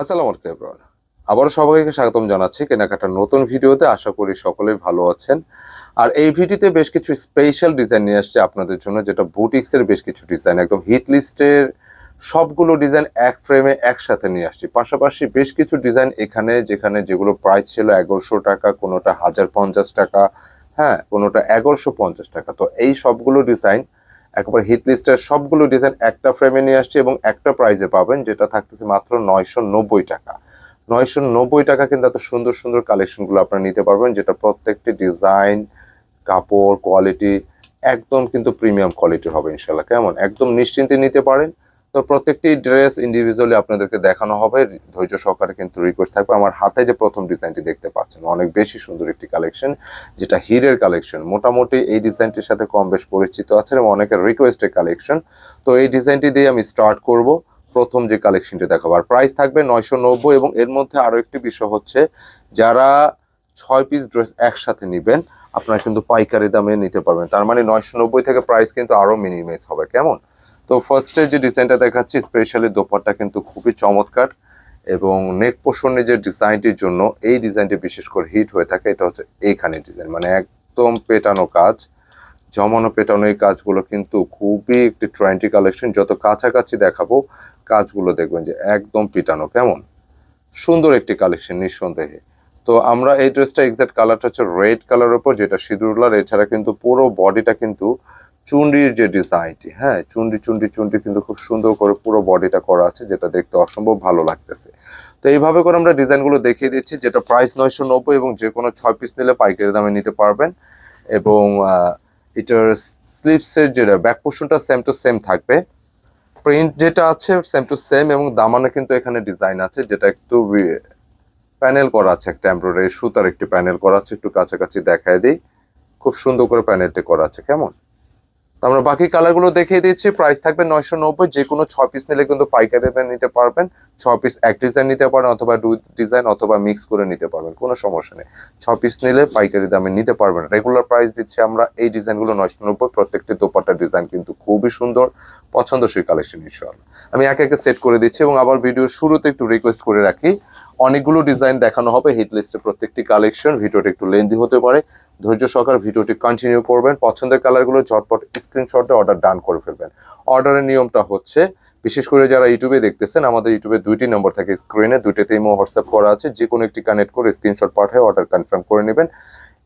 আসসালামু আলাইকুম এভরিওয়ান আবারও সবাইকে স্বাগতম জানাচ্ছি কেনাকাটার নতুন ভিডিওতে। আশা করি সকলেই ভালো আছেন। আর এই ভিডিওতে বেশ কিছু স্পেশাল ডিজাইন নিয়ে আসছে আপনাদের জন্য, যেটা বুটিক্সের বেশ কিছু ডিজাইন একদম হিট লিস্টের সবগুলো ডিজাইন এক ফ্রেমে একসাথে নিয়ে আসছি। পাশাপাশি বেশ কিছু ডিজাইন এখানে, যেখানে যেগুলো প্রাইস ছিল এগারোশো টাকা, কোনোটা হাজার পঞ্চাশ টাকা হ্যাঁ কোনোটা এগারোশো পঞ্চাশ টাকা। তো এই সবগুলো ডিজাইন একবার হিট লিস্টের সবগুলো ডিজাইন একটা ফ্রেমে নিয়ে আসছে এবং একটা প্রাইজে পাবেন, যেটা থাকতেছে মাত্র নয়শো নব্বই টাকা। নয়শো নব্বই টাকা কিন্তু এত সুন্দর সুন্দর কালেকশনগুলো আপনারা নিতে পারবেন, যেটা প্রত্যেকটি ডিজাইন কাপড় কোয়ালিটি একদম কিন্তু প্রিমিয়াম কোয়ালিটির হবে ইনশাল্লাহ কেমন? একদম নিশ্চিন্তে নিতে পারেন। তো প্রত্যেকটি ড্রেস ইন্ডিভিজুয়ালি আপনাদেরকে দেখানো হবে। ধৈর্য সহকারে কিন্তু রিকোয়েস্ট থাকবে। আমার হাতে যে প্রথম ডিজাইনটি দেখতে পাচ্ছেন, অনেক বেশি সুন্দর একটি কালেকশন যেটা হিরের কালেকশন মোটামুটি এই ডিজাইনটির সাথে কম বেশ পরিচিত আছে এবং অনেকের রিকোয়েস্টের কালেকশন তো এই ডিজাইনটি দিয়ে আমি স্টার্ট করব, প্রথম যে কালেকশনটি দেখাবো। আর প্রাইস থাকবে নয়শো নব্বই এবং এর মধ্যে আরও একটি বিষয় হচ্ছে, যারা ছয় পিস ড্রেস একসাথে নেবেন, আপনারা কিন্তু পাইকারি দামে নিতে পারবেন। তার মানে নয়শো নব্বই থেকে প্রাইস কিন্তু আরও মিনিমাইজ হবে। কেমন? তো ফার্স্টে যে ডিজাইনটা দেখাচ্ছি স্পেশালি দোপাট্টা কিন্তু খুবই চমৎকার এবং নেক পোষণের যে ডিজাইনটির জন্য এই ডিজাইনটি বিশেষ করে হিট হয়ে থাকে, এটা হচ্ছে এইখানে ডিজাইন মানে একদম পেটানো কাজ, জমানো পেটানো এই কাজগুলো কিন্তু খুবই একটি ট্রেন্ডি কালেকশন যত কাছাকাছি দেখাবো কাজগুলো দেখবেন যে একদম পিটানো, কেমন? সুন্দর একটি কালেকশন নিঃসন্দেহে। তো আমরা এই ড্রেসটা এক্সাক্ট কালারটা হচ্ছে রেড কালারের উপর, যেটা সিঁদুরলার এছাড়া কিন্তু পুরো বডিটা কিন্তু চুন্ডির যে ডিজাইনটি হ্যাঁ চুন্ডি চুন্ডি চুন্ডি কিন্তু খুব সুন্দর করে পুরো বডিটা করা আছে, যেটা দেখতে অসম্ভব ভালো লাগতেছে। তো এইভাবে করে আমরা ডিজাইনগুলো দেখিয়ে দিচ্ছি, যেটা প্রাইস নয়শো নব্বই এবং যে কোনো ছয় পিস নিলে পাইকারি দামে নিতে পারবেন। এবং এটার স্লিপসের যেটা ব্যাক পোর্শনটা সেম টু সেম থাকবে। প্রিন্ট যেটা আছে সেম টু সেম এবং দামানে কিন্তু এখানে ডিজাইন আছে, যেটা একটু প্যানেল করা আছে, একটা এমব্রয়ডারি সুতার একটি প্যানেল করা আছে, একটু কাছাকাছি দেখায় দিই। খুব সুন্দর করে প্যানেলটি করা আছে, কেমন? আমরা বাকি কালারগুলো দেখিয়ে দিচ্ছি। প্রাইস থাকবে নয়শো নব্বই যে কোনো ছ পিস নিলে কিন্তু পাইকারি দামে নিতে পারবেন। ছ পিস এক ডিজাইন নিতে পারেন অথবা দুই ডিজাইন অথবা মিক্স করে নিতে পারবেন, কোনো সমস্যা নেই। ছ পিস নিলে পাইকারি দামে নিতে পারবেন। রেগুলার প্রাইস দিচ্ছি আমরা, এই ডিজাইনগুলো নয়শো নব্বই, প্রত্যেকটি দোপাট্টার ডিজাইন কিন্তু খুবই সুন্দর, পছন্দসই কালেকশন ইনশাল্লাহ আমি একে একে সেট করে দিচ্ছি এবং আবার ভিডিওর শুরুতে একটু রিকোয়েস্ট করে রাখি। অনেকগুলো ডিজাইন দেখানো হবে হিট লিস্টে প্রত্যেকটি কালেকশন ভিডিওটা একটু লেন্দি হতে পারে। ধৈর্য সহকার ভিডিওটি কন্টিনিউ করবেন। পছন্দের কালারগুলো ঝটপট স্ক্রিনশটে অর্ডার ডান করে ফেলবেন। অর্ডারের নিয়মটা হচ্ছে, বিশেষ করে যারা ইউটিউবে দেখতেছেন, আমাদের ইউটিউবে দুইটি নম্বর থাকে স্ক্রিনে দুইটাতেই ইমো হোয়াটসঅ্যাপ করা আছে যে কোনো একটি কানেক্ট করে স্ক্রিনশট পাঠিয়ে অর্ডার কনফার্ম করে নেবেন।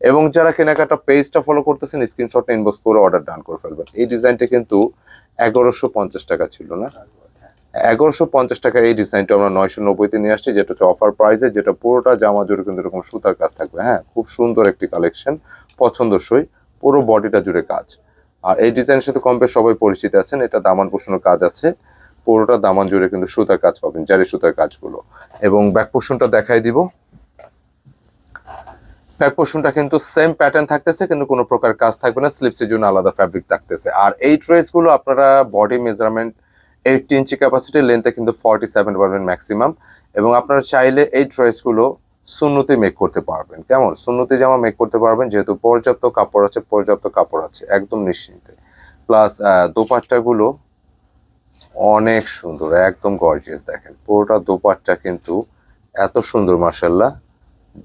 এবং যারা কেনাকাটা পেজটা ফলো করতেছেন স্ক্রিনশটটা ইনবক্স করে অর্ডার ডান করে ফেলবেন। এই ডিজাইনটা কিন্তু এগারোশো পঞ্চাশ টাকা ছিল না? এগারোশো পঞ্চাশ টাকা এই ডিজাইনটা আমরা নয়শো নব্বইতে নিয়ে আসছি, যেটা হচ্ছে অফার প্রাইসে যেটা পুরোটা জামা জুড়ে কিন্তু এরকম সুতার কাজ থাকবে। হ্যাঁ খুব সুন্দর একটি কালেকশন পছন্দসই, পুরো বডিটা জুড়ে কাজ। আর এই ডিজাইনের সাথে কম সবাই পরিচিত আছেন, এটা দামান পোষণের কাজ আছে, পুরোটা দামান জুড়ে কিন্তু সুতার কাজ পাবেন, জারি সুতার কাজগুলো। এবং ব্যাক পোর্শনটা দেখাই দিব। ব্যাক পোর্শনটা কিন্তু সেম প্যাটার্ন থাকতেছে, কিন্তু কোনো প্রকার কাজ থাকবে না স্লিপসের জন্য আলাদা ফ্যাব্রিক থাকতেছে। আর এই ড্রেসগুলো আপনারা body measurement eighty inch capacity লেন্থে কিন্তু ফর্টি সেভেন পারবেন ম্যাক্সিমাম এবং আপনারা চাইলে এই ড্রেসগুলো শূন্যতে মেক করতে পারবেন। কেমন? শূন্যতে জামা মেক করতে পারবেন, যেহেতু পর্যাপ্ত কাপড় আছে, পর্যাপ্ত কাপড় আছে, একদম নিশ্চিন্তে। প্লাস দোপাট্টাগুলো অনেক সুন্দর, একদম গর্জিয়াস দেখেন। পুরোটা দোপাট্টা কিন্তু এত সুন্দর মার্শাল্লাহ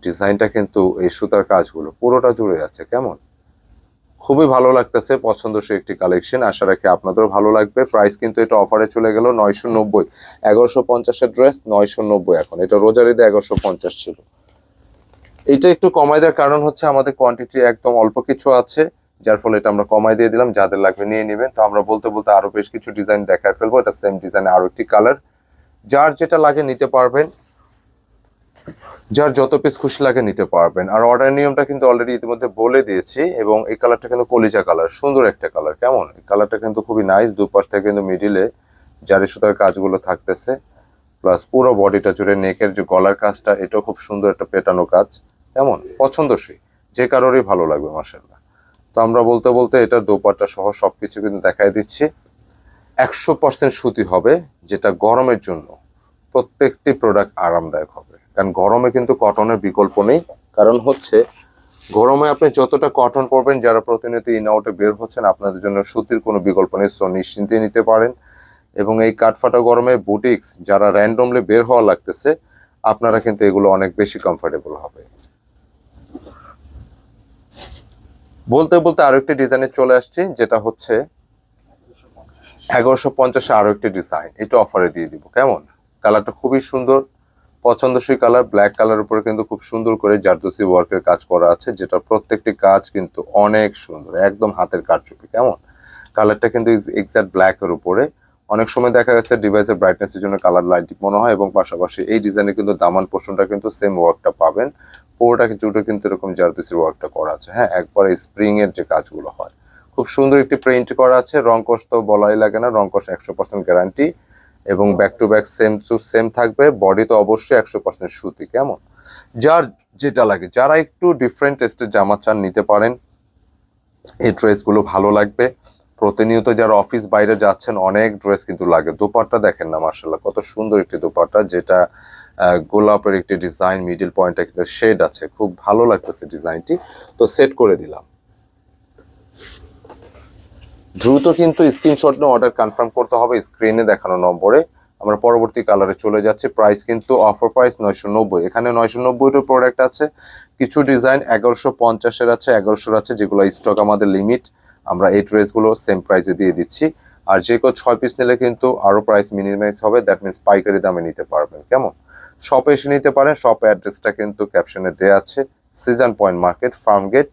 ডিজাইনটা কিন্তু এই সুতার কাজগুলো পুরোটা জুড়ে আছে, কেমন? খুবই ভালো লাগতেছে, পছন্দসই একটি কালেকশন আশা রাখি আপনাদেরও ভালো লাগবে। প্রাইস কিন্তু এটা অফারে চলে গেল নয়শো নব্বই। এগারোশো পঞ্চাশের ড্রেস নয়শো নব্বই এখন, এটা রোজারিতে এগারোশো পঞ্চাশ ছিল। এটা একটু কমাই দেওয়ার কারণ হচ্ছে আমাদের কোয়ান্টিটি একদম অল্প কিছু আছে, যার ফলে এটা আমরা কমাই দিয়ে দিলাম, যাদের লাগবে নিয়ে নেবেন। তো আমরা বলতে বলতে আরও বেশ কিছু ডিজাইন দেখায় ফেলব, এটা সেম ডিজাইন আরও একটি কালার যার যেটা লাগে নিতে পারবেন যার যত পিস খুশি লাগে নিতে পারবেন। আর অর্ডার নিয়মটা কিন্তু অলরেডি ইতিমধ্যে বলে দিয়েছি এবং এই কালারটা কিন্তু কলিজা কালার সুন্দর একটা কালার কেমন? এই কালারটা কিন্তু খুবই নাইস দুপাশ থেকে কিন্তু মিডিলে জারি সুতার কাজগুলো থাকতেছে। প্লাস পুরো বডিটা জুড়ে নেকের যে গলার কাজটা, এটাও খুব সুন্দর একটা পেটানো কাজ। কেমন? পছন্দসই। যে কারোরই ভালো লাগবে মার্শাল্লাহ তো আমরা বলতে বলতে এটা দোপাট্টা সহ সব কিছু কিন্তু দেখাই দিচ্ছি। একশো পার্সেন্ট সুতি হবে, যেটা গরমের জন্য প্রত্যেকটি প্রোডাক্ট আরামদায়ক হবে। কারণ গরমে কিন্তু কটনের বিকল্প নেই। কারণ হচ্ছে, গরমে আপনি যতটা কটন পরবেন, যারা প্রতিনিয়ত ইন আউটে বের হচ্ছেন, আপনাদের জন্য সুতির কোনো বিকল্প নেই। সো নিশ্চিন্তে নিতে পারেন। এবং এই কাঠফাটা গরমে বুটিক্স যারা র্যান্ডমলি বের হওয়া লাগতেছে, আপনারা কিন্তু এগুলো অনেক বেশি কমফোর্টেবল হবে। বলতে বলতে আরও একটি ডিজাইনে চলে আসছি, যেটা হচ্ছে এগারোশো পঞ্চাশে আরও একটি ডিজাইন এটা অফারে দিয়ে দিব। কেমন? কালারটা খুবই সুন্দর। পছন্দসই কালার ব্ল্যাক কালার উপরে কিন্তু খুব সুন্দর করে জারদোসি ওয়ার্কের কাজ করা আছে, যেটা প্রত্যেকটি কাজ কিন্তু অনেক সুন্দর, একদম হাতের কারচুপি, কেমন? কালারটা কিন্তু এক্সাক্ট ব্ল্যাকের উপরে। অনেক সময় দেখা গেছে ডিভাইসের ব্রাইটনেসের জন্য কালার লাইট মনে হয় এবং পাশাপাশি এই ডিজাইনে কিন্তু দামান পোর্শনটা কিন্তু সেম ওয়ার্কটা পাবেন। পুরোটা জুড়ে কিন্তু এরকম জারদোসির ওয়ার্কটা করা আছে। হ্যাঁ একবারে স্প্রিং এর যে কাজগুলো হয়। খুব সুন্দর একটি প্রিন্ট করা আছে, রং কষ তো বলাই লাগে না, রং কষ একশো পার্সেন্ট গ্যারান্টি এবং back to back same to same থাকবে বডি তো অবশ্যই একশো পার্সেন্ট সুতি, কেমন? যার যেটা লাগে, যারা একটু ডিফারেন্ট টেস্টের জামা চান, নিতে পারেন। এই ড্রেসগুলো ভালো লাগবে। প্রতিনিয়ত যারা অফিস বাইরে যাচ্ছেন, অনেক ড্রেস কিন্তু লাগে। দোপাট্টা দেখেন না মার্শাল্লাহ কত সুন্দর একটি দোপাট্টা, যেটা গোলাপের একটি ডিজাইন মিডিল পয়েন্টে একটা শেড আছে। খুব ভালো লাগতেছে ডিজাইনটি তো সেট করে দিলাম। দ্রুত কিন্তু স্ক্রিনশট নিয়ে অর্ডার কনফার্ম করতে হবে স্ক্রিনে দেখানো নম্বরে। আমরা পরবর্তী কালারে চলে যাচ্ছি প্রাইস কিন্তু অফার প্রাইস নয়শো নব্বই। এখানে নয়শো নব্বইটার প্রোডাক্ট আছে, কিছু ডিজাইন এগারোশো পঞ্চাশের আছে, এগারোশোর আছে, যেগুলো স্টক আমাদের লিমিট আমরা এই ড্রেসগুলো সেম প্রাইসে দিয়ে দিচ্ছি। আর যে কেউ ছয় পিস নিলে কিন্তু আরও প্রাইস মিনিমাইজ হবে দ্যাট মিনস পাইকারি দামে নিতে পারবেন, কেমন? শপে এসে নিতে পারেন শপ অ্যাড্রেসটা কিন্তু ক্যাপশনে দেওয়া আছে। Season point market farm gate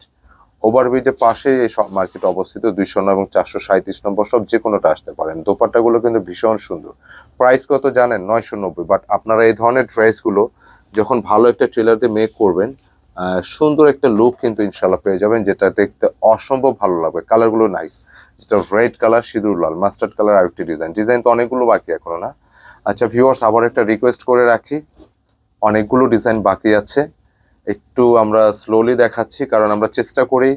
ওভারব্রিজের পাশে এই সব মার্কেট অবস্থিত, দুইশো নয় এবং চারশো সাঁত্রিশ নম্বর সব যে কোনোটা আসতে পারেন। দোপাট্টাগুলো কিন্তু ভীষণ সুন্দর। প্রাইস কত জানেন? নয়শো নব্বই। বাট আপনারা এই ধরনের ড্রেসগুলো যখন ভালো একটা ট্রেলার দিয়ে মেক করবেন সুন্দর একটা লুক কিন্তু ইনশাল্লাহ পেয়ে যাবেন, যেটা দেখতে অসম্ভব ভালো লাগবে। কালারগুলো নাইস যেটা রেড কালার সিঁদুর লাল। মাস্টার্ড কালার আরেকটি ডিজাইন ডিজাইন তো অনেকগুলো বাকি এখনও না। আচ্ছা ভিউয়ার্স আবার একটা রিকোয়েস্ট করে রাখি। অনেকগুলো ডিজাইন বাকি আছে। একটু আমরা স্লোলি দেখাচ্ছি, কারণ আমরা চেষ্টা করি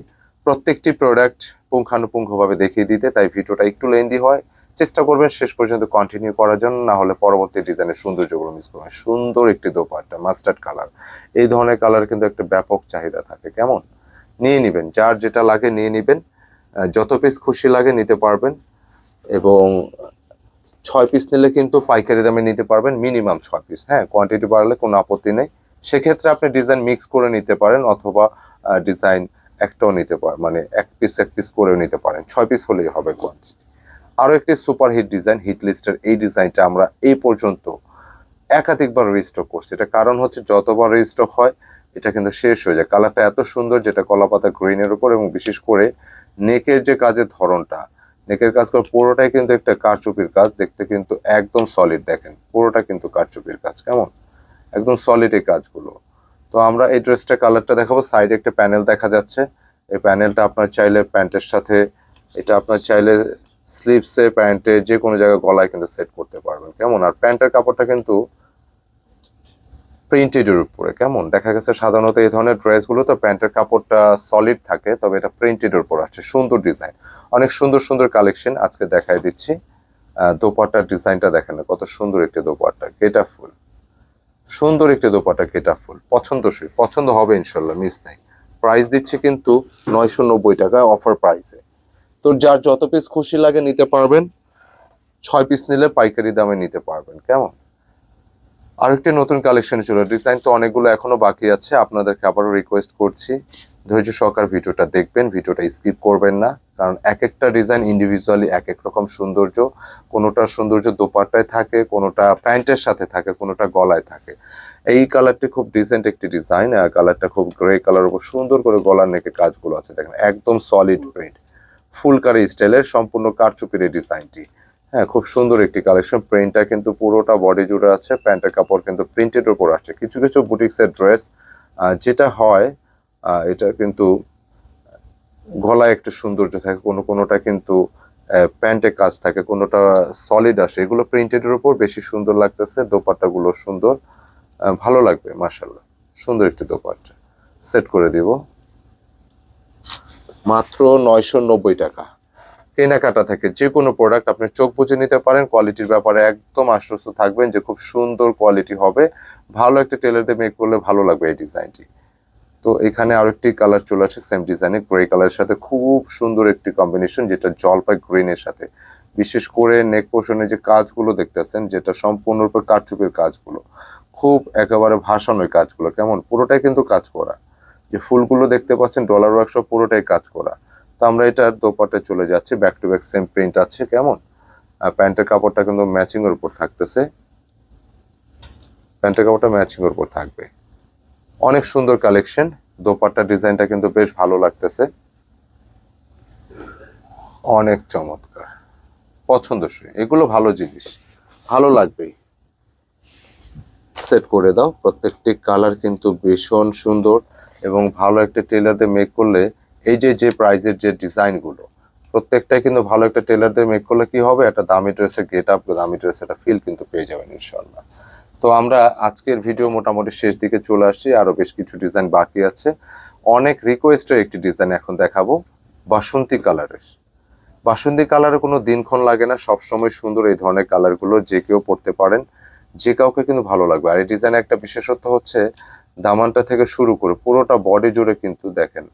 প্রত্যেকটি প্রোডাক্ট পুঙ্খানুপুঙ্খভাবে দেখিয়ে দিতে, তাই ভিডিওটা একটু লেন্দি হয়। চেষ্টা করবেন শেষ পর্যন্ত কন্টিনিউ করার জন্য, না হলে পরবর্তী ডিজাইনের সৌন্দর্যগুলো মিস করবেন। সুন্দর একটি দোপাট্টা মাস্টার্ড কালার এই ধরনের কালার কিন্তু একটা ব্যাপক চাহিদা থাকে, কেমন? নিয়ে নেবেন, যার যেটা লাগে নিয়ে নেবেন যত পিস খুশি লাগে নিতে পারবেন, এবং ছয় পিস নিলে কিন্তু পাইকারি দামে নিতে পারবেন মিনিমাম ছয় পিস হ্যাঁ কোয়ান্টিটি বাড়লে কোনো আপত্তি নেই। সেক্ষেত্রে আপনি ডিজাইন মিক্স করে নিতে পারেন অথবা ডিজাইন একটাও নিতে পারেন মানে এক পিস এক পিস করেও নিতে পারেন। ছয় পিস হলেই হবে কোয়ান্টিটি আরও একটি সুপার হিট ডিজাইন হিট লিস্টের এই ডিজাইনটা আমরা এই পর্যন্ত একাধিকবার রিস্টক করছি। এটা কারণ হচ্ছে যতবার রিস্টক হয়, এটা কিন্তু শেষ হয়ে যায়। কালারটা এত সুন্দর যেটা কলাপাতা গ্রিনের উপর এবং বিশেষ করে নেকের যে কাজের ধরনটা, নেকের কাজ করে পুরোটাই কিন্তু একটা কারচুপির কাজ। দেখতে কিন্তু একদম সলিড দেখেন। পুরোটা কিন্তু কারচুপির কাজ। কেমন? একদম সলিড এই কাজগুলো। তো আমরা এই ড্রেসটা কালারটা দেখাবো। সাইডে একটা প্যানেল দেখা যাচ্ছে। এই প্যানেলটা আপনার চাইলে প্যান্টের সাথে এটা আপনার চাইলে স্লিভসে প্যান্টে যে কোনো জায়গায় গলায় কিন্তু সেট করতে পারবেন। কেমন? আর প্যান্টের কাপড়টা কিন্তু প্রিন্টেডের উপরে। কেমন? দেখা গেছে সাধারণত এই ধরনের ড্রেসগুলো তো প্যান্টের কাপড়টা সলিড থাকে তবে এটা প্রিন্টেডের উপর আসছে। সুন্দর ডিজাইন অনেক সুন্দর সুন্দর কালেকশন আজকে দেখাই দিচ্ছি। আহ, দোপাট্টার ডিজাইনটা দেখেন কত সুন্দর একটি দোপাট্টা। গেটা ফুল। সুন্দর একটি দোপাটা কেটা ফুল। পছন্দসই পছন্দ হবে ইনশাল্লাহ মিস নাই। প্রাইস দিচ্ছি কিন্তু নয়শো নব্বই টাকায় অফার প্রাইসে তো যার যত পিস খুশি লাগে নিতে পারবেন, ছয় পিস নিলে পাইকারি দামে নিতে পারবেন, কেমন? আরেকটি নতুন কালেকশন ছিল ডিজাইন তো অনেকগুলো এখনও বাকি আছে, আপনাদেরকে আবারও রিকোয়েস্ট করছি। ধৈর্য সহকার ভিডিওটা দেখবেন, ভিডিওটা স্কিপ করবেন না। কারণ এক একটা ডিজাইন ইন্ডিভিজুয়ালি এক এক রকম সৌন্দর্য কোনোটার সৌন্দর্য দোপাট্টায় থাকে, কোনোটা প্যান্টের সাথে থাকে, কোনোটা গলায় থাকে। এই কালারটি খুব ডিসেন্ট একটি ডিজাইন কালারটা খুব গ্রে কালার উপর সুন্দর করে গলার নেকে কাজগুলো আছে। দেখেন, একদম সলিড প্রিন্ট ফুলকারি স্টাইলের সম্পূর্ণ কারচুপির এই ডিজাইনটি হ্যাঁ খুব সুন্দর একটি কালেকশন প্রিন্টটা কিন্তু পুরোটা বডি জুড়ে আছে, প্যান্টের কাপড় কিন্তু প্রিন্টেড উপর আসছে। কিছু কিছু বুটিক্সের ড্রেস যেটা হয় এটা কিন্তু গলায় একটু সৌন্দর্য থাকে, কোনো কোনোটা কিন্তু প্যান্টে কাজ থাকে, কোনোটা সলিড আসে। এগুলো প্রিন্টেডের উপর বেশি সুন্দর লাগতেছে, দোপাট্টাগুলো সুন্দর ভালো লাগবে মাসাল্লাহ সুন্দর একটি দোপাট্টা। সেট করে দিব। মাত্র নয়শো নব্বই টাকা। কেনাকাটা থেকে যে কোনো প্রোডাক্ট আপনি চোখ বুঝে নিতে পারেন কোয়ালিটির ব্যাপারে একদম আশ্বস্ত থাকবেন যে খুব সুন্দর কোয়ালিটি হবে। ভালো একটা টেলার দিয়ে মেক করলে ভালো লাগবে এই ডিজাইনটি তো এখানে আরেকটি কালার চলে আসে সেম ডিজাইনে গ্রে কালারের সাথে। খুব সুন্দর একটি কম্বিনেশন যেটা জলপাই গ্রিনের সাথে। বিশেষ করে নেক পোর্শনে যে কাজগুলো দেখতেছেন, যেটা সম্পূর্ণরূপে কারচুপির কাজগুলো। খুব একেবারে ভাসানো এই কাজগুলো, কেমন? পুরোটাই কিন্তু কাজ করা। যে ফুলগুলো দেখতে পাচ্ছেন ডলার ওয়ার্কশপ পুরোটাই কাজ করা। তো আমরা এটার দোপাটে চলে যাচ্ছি back to back same print আছে, কেমন? আর প্যান্টের কাপড়টা কিন্তু ম্যাচিং এর উপর থাকতেছে। প্যান্টের কাপড়টা ম্যাচিং এর উপর থাকবে। অনেক সুন্দর কালেকশন। দোপাট্টা ডিজাইনটা কিন্তু বেশ ভালো লাগতেছে। অনেক চমৎকার। পছন্দসই। এগুলো ভালো জিনিস। ভালো লাগবেই। সেট করে দাও। প্রত্যেকটি কালার কিন্তু ভীষণ সুন্দর এবং ভালো একটা টেলার দিয়ে মেক করলে এই যে যে প্রাইজের যে ডিজাইনগুলো, প্রত্যেকটাই কিন্তু ভালো একটা টেলার দিয়ে মেক করলে কি হবে? একটা দামি ড্রেসের গেট আপ দামি ড্রেসের একটা ফিল কিন্তু পেয়ে যাবেন ইনশাল্লাহ তো আমরা আজকের ভিডিও মোটামুটি শেষ দিকে চলে আসছি, আরও বেশ কিছু ডিজাইন বাকি আছে। অনেক রিকোয়েস্টের একটি ডিজাইন এখন দেখাবো, বাসন্তী কালারের বাসন্তী কালারে কোনো দিনক্ষণ লাগে না, সবসময় সুন্দর এই ধরনের কালারগুলো যে কেউ পড়তে পারেন, যে কাউকে কিন্তু ভালো লাগবে। আর এই ডিজাইনের একটা বিশেষত্ব হচ্ছে, দামানটা থেকে শুরু করে পুরোটা বডি জুড়ে কিন্তু দেখেন,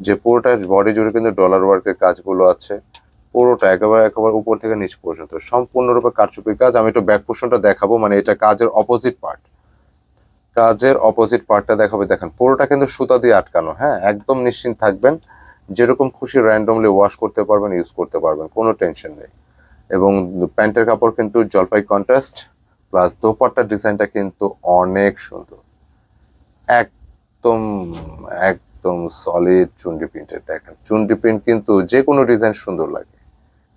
যে পুরোটা বডি জুড়ে কিন্তু ডলার ওয়ার্কের কাজগুলো আছে। পুরোটা একেবারে একেবারে উপর থেকে নিচ পর্যন্ত। সম্পূর্ণরূপে কারচুপির কাজ। আমি একটু ব্যাক পোর্শনটা দেখাবো। মানে এটা কাজের অপোজিট পার্ট কাজের অপোজিট পার্টটা দেখাবে। দেখেন, পুরোটা কিন্তু সুতা দিয়ে আটকানো। হ্যাঁ একদম নিশ্চিন্ত থাকবেন। যেরকম খুশি র্যান্ডমলি ওয়াশ করতে পারবেন ইউজ করতে পারবেন, কোনো টেনশন নেই। এবং প্যান্টের কাপড় কিন্তু জলপাই কন্ট্রাস্ট প্লাস দোপাট্টার ডিজাইনটা কিন্তু অনেক সুন্দর। একদম একদম সলিড চুন্ডি প্রিন্টের দেখেন, চুন্ডি প্রিন্ট কিন্তু যে কোনো ডিজাইন সুন্দর লাগে।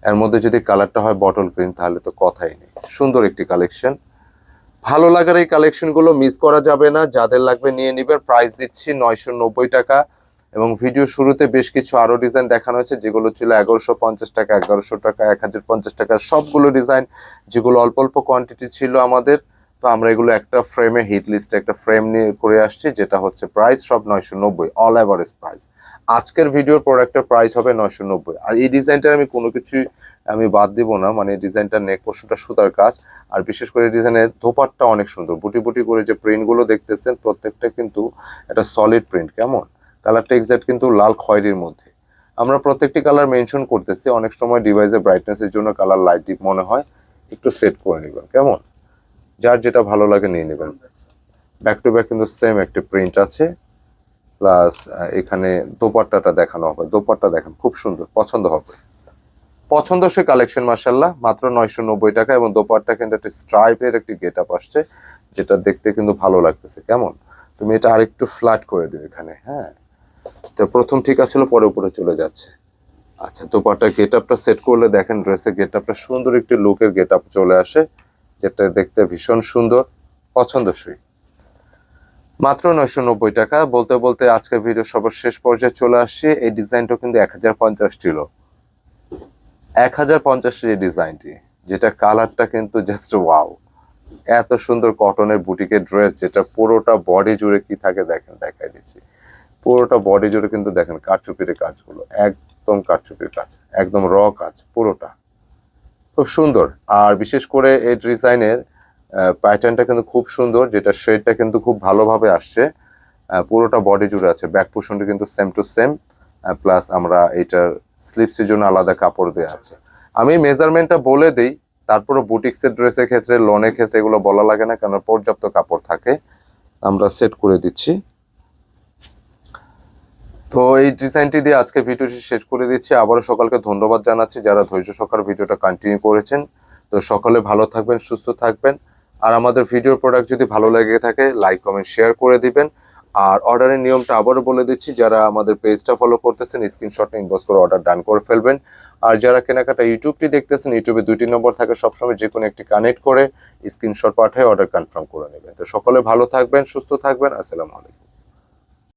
এর মধ্যে যদি কালারটা হয় বটল গ্রিন তাহলে তো কথাই নেই। সুন্দর একটি কালেকশন ভালো লাগার এই কালেকশনগুলো মিস করা যাবে না। যাদের লাগবে নিয়ে নেবেন। প্রাইস দিচ্ছি নয়শো নব্বই টাকা। এবং ভিডিও শুরুতে বেশ কিছু আরও ডিজাইন দেখানো হয়েছে, যেগুলো ছিল এগারোশো পঞ্চাশ টাকা, এগারোশো টাকা, এক হাজার পঞ্চাশ টাকা, সবগুলো ডিজাইন যেগুলো অল্প অল্প কোয়ান্টিটি ছিল আমাদের। তো আমরা এগুলো একটা ফ্রেমে হিট লিস্টে একটা ফ্রেম নিয়ে করে আসছি, যেটা হচ্ছে প্রাইস সব নয়শো নব্বই অল অ্যাভারেজ প্রাইস আজকের ভিডিওর প্রোডাক্টের প্রাইস হবে নয়শো নব্বই। আর এই ডিজাইনটার আমি কোনো কিছুই আমি বাদ দিব না মানে ডিজাইনটার নেক পোর্শনটা সুতার কাজ, আর বিশেষ করে ডিজাইনের ধোপারটা অনেক সুন্দর। বুটি বুটি করে যে প্রিন্টগুলো দেখতেছেন, প্রত্যেকটা কিন্তু একটা সলিড প্রিন্ট কেমন? কালারটা এক্সাক্ট কিন্তু লাল খয়েরির মধ্যে। আমরা প্রত্যেকটি কালার মেনশন করতেছি, অনেক সময় ডিভাইসের ব্রাইটনেসের জন্য কালার লাইট মনে হয়, একটু সেট করে নেবেন, কেমন? যার যেটা ভালো লাগে নিয়ে নেবেন। ব্যাক টু ব্যাক কিন্তু সেম একটি প্রিন্ট আছে প্লাস এখানে দোপাট্টাটা দেখানো হবে। দোপাট্টা দেখেন, খুব সুন্দর, পছন্দ হবে। পছন্দ সে কালেকশন মার্শাল্লাহ মাত্র নয়শো নব্বই টাকা এবং দোপাট্টা কিন্তু একটা স্ট্রাইপের একটি গেট আপ আসছে, যেটা দেখতে কিন্তু ভালো লাগতেছে। কেমন? তুমি এটা আরেকটু ফ্ল্যাট করে দিও এখানে হ্যাঁ? তো প্রথম ঠিক আছিল পরে উপরে চলে যাচ্ছে। আচ্ছা দোপাট্টার গেট আপটা সেট করলে দেখেন ড্রেসের গেট আপটা সুন্দর একটি লুকের গেট আপ চলে আসে। যেটা দেখতে ভীষণ সুন্দর, পছন্দসই। মাত্র নয়শো নব্বই টাকা। বলতে বলতে আজকের ভিডিও সর্বশেষ পর্যায়ে চলে আসছে। এই ডিজাইনটা কিন্তু এক হাজার পঞ্চাশ ছিল। এক হাজার পঞ্চাশের এই ডিজাইনটি, যেটা কালারটা কিন্তু জাস্ট ওয়াও এত সুন্দর কটনের বুটিকের ড্রেস যেটা পুরোটা বডি জুড়ে কি থাকে দেখেন, দেখাই দিচ্ছি। পুরোটা বডি জুড়ে কিন্তু দেখেন কারচুপির কাজগুলো, একদম কারচুপির কাজ, একদম র কাজ পুরোটা। খুব সুন্দর। আর বিশেষ করে এই ডিজাইনের প্যাটার্নটা কিন্তু খুব সুন্দর, যেটা শেডটা কিন্তু খুব ভালোভাবে আসছে। পুরোটা বডি জুড়ে আছে ব্যাক পোর্শনটা কিন্তু সেম টু সেম প্লাস আমরা এটার স্লিপসের জন্য আলাদা কাপড় দেওয়া আছে। আমি মেজারমেন্টটা বলে দিই তারপরে বুটিক্সের ড্রেসের ক্ষেত্রে লোনের ক্ষেত্রে এগুলো বলা লাগে না কারণ পর্যাপ্ত কাপড় থাকে। আমরা সেট করে দিচ্ছি। তো এই ডিজাইনটি দিয়ে আজকে ভিডিওটি শেষ করে দিচ্ছি। আবারও সকালকে ধন্যবাদ জানাচ্ছি যারা ধৈর্য সহকারে ভিডিওটা কন্টিনিউ করেছেন। তো সকলে ভালো থাকবেন, সুস্থ থাকবেন। আর আমাদের ভিডিওর প্রোডাক্ট যদি ভালো লেগে থাকে লাইক কমেন্ট শেয়ার করে দিবেন। আর অর্ডারের নিয়মটা আবারও বলে দিচ্ছি, যারা আমাদের পেজটা ফলো করতেছেন স্ক্রিনশট ইনবক্স করে অর্ডার ডান করে ফেলবেন। আর যারা কেনাকাটা ইউটিউবটি দেখতেছেন ইউটিউবে দুইটি নম্বর থাকে, সবসময় যে কোনো একটি কানেক্ট করে স্ক্রিনশট পাঠায় অর্ডার কনফার্ম করে নেবেন। তো সকলে ভালো থাকবেন, সুস্থ থাকবেন। আসসালামু আলাইকুম।